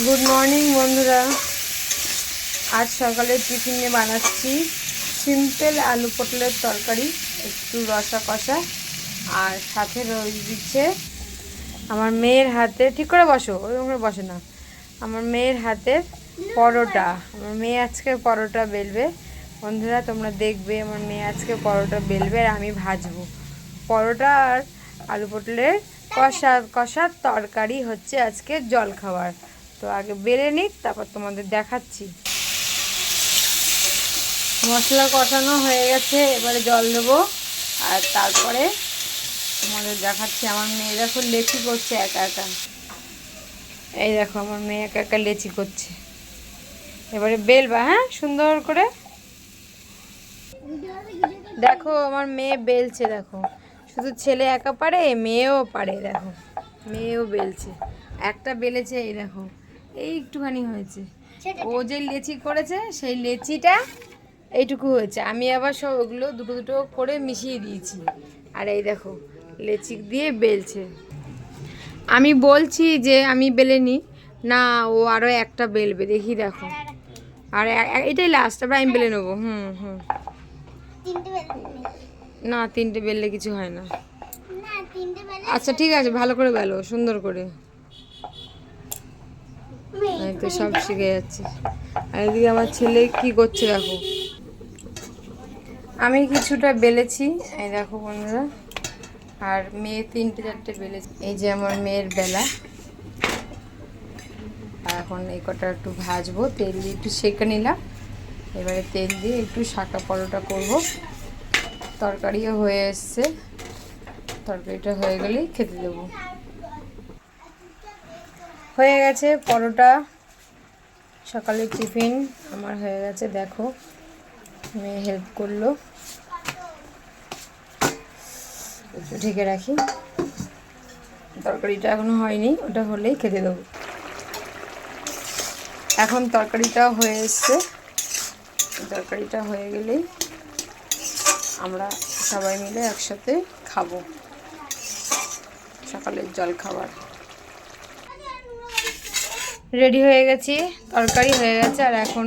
Good morning বন্ধুরা। আজ সকালে টিফিনে বানাচ্ছি সিম্পল আলু পটলের তরকারি, একটু রসা কষা, আর সাথে রয়ে দিচ্ছে আমার মেয়ের হাতে, ঠিক করে বসো, ওরকম করে বসে না। আমার মেয়ের হাতের পরোটা, আমার মেয়ে আজকে পরোটা বেলবে। বন্ধুরা, তোমরা দেখবে আমার মেয়ে আজকে পরোটা বেলবে আর আমি ভাজবো। পরোটা আর আলু পটলের কষা, কষার তরকারি হচ্ছে আজকে জল খাবার তো আগে বেড়ে নিক, তারপর তোমাদের দেখাচ্ছি। মশলা কষানো হয়ে গেছে, এবারে জল দেবো। আর তারপরে তোমাদের দেখাচ্ছি, আমার মেয়ে দেখো লেচি করছে একা একা। এই দেখো, আমার মেয়ে একা একা লেচি করছে। এবারে বেলবা হ্যাঁ? সুন্দর করে। দেখো, আমার মেয়ে বেলছে, দেখো। শুধু ছেলে একা পারে, মেয়েও পারে, দেখো। মেয়েও বেলছে। একটা বেলেছে, এই দেখো। এই একটুখানি হয়েছে ও যে লেচি করেছে সেই লেচিটা এইটুকু হয়েছে। আমি আবার সব ওগুলো দুটো দুটো করে মিশিয়ে দিয়েছি। আর এই দেখো লেচি দিয়ে বেলছে। আমি বলছি যে আমি বেলেনি না। ও আরও একটা বেলবে দেখি দেখো। আর এটাই লাস্ট তারপরে আমি বেলে নেব। হুম হুম। না। তিনটে বেললে কিছু হয় না। আচ্ছা ঠিক আছে ভালো করে বেলো সুন্দর করে। আমি তো সব শিখে যাচ্ছি। আর এদিকে আমার ছেলে কি করছে দেখো। আমি কিছুটা বেলেছি এই দেখো বন্ধুরা। আর মেয়ে তিনটে চারটে বেলেছে। এই যে আমার মেয়ের বেলা। আর এখন এই কটা একটু ভাজবো তেল দিয়ে একটু সেঁকে নিলাম। এবারে তেল দিয়ে একটু শাকা পরোটা করব। তরকারিও হয়ে এসছে। তরকারিটা হয়ে গেলেই খেতে দেবো। হয়ে গেছে, পরোটা সকালে টিফিন আমার হয়ে গেছে, দেখো, মেয়ে হেল্প করল। একটু ঢেকে রাখি। তরকারিটা এখনও হয়নি, ওটা হলেই খেতে দেবো। এখন তরকারিটা হয়ে এসছে। তরকারিটা হয়ে গেলেই আমরা সবাই মিলে একসাথে খাব। সকালের জল খাবার রেডি হয়ে গেছি, তরকারি হয়ে গেছে, আর এখন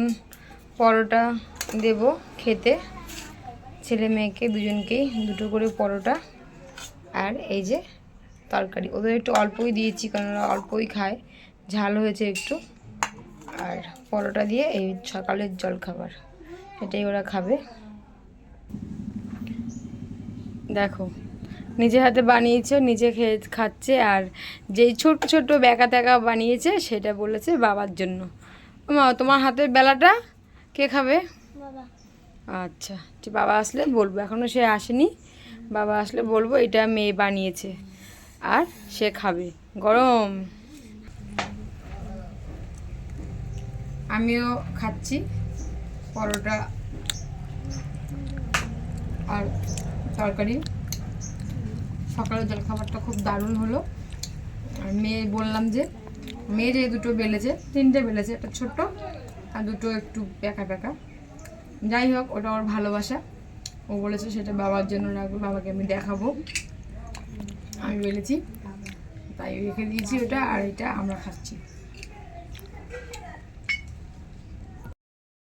পরোটা দেব খেতে। ছেলে মেয়েকে দুজনকেই দুটো করে পরোটা আর এই যে তরকারি। ওদের একটু অল্পই দিয়েছি, কারণ ওরা অল্পই খায়। ঝাল হয়েছে একটু। আর পরোটা দিয়ে এই সকালের জল খাবার এটাই ওরা খাবে। দেখো নিজে হাতে বানিয়েছে নিজে খেয়ে খাচ্ছে আর যেই ছোট ছোট ব্যাকা ট্যাকা বানিয়েছে সেটা বলেছে বাবার জন্য। মা তোমার হাতের বেলাটা কে খাবে? আচ্ছা বাবা আসলে বলব এখনও সে আসেনি। বাবা আসলে বলব এটা মেয়ে বানিয়েছে আর সে খাবে। গরম। আমিও খাচ্ছি পরোটা আর তরকারি। সকালের জলখাবারটা খুব দারুণ হলো। আর মেয়ে বললাম যে, মেয়ে যে দুটো বেলেছে, তিনটে বেলেছে, একটা ছোট্ট আর দুটো একটু প্যাকা প্যাকা। যাই হোক, ওটা ওর ভালোবাসা। ও বলেছে সেটা বাবার জন্য রাখব বাবাকে আমি দেখাবো। আমি বলেছি, তাই রেখে দিয়েছি ওটা আর এটা আমরা খাচ্ছি।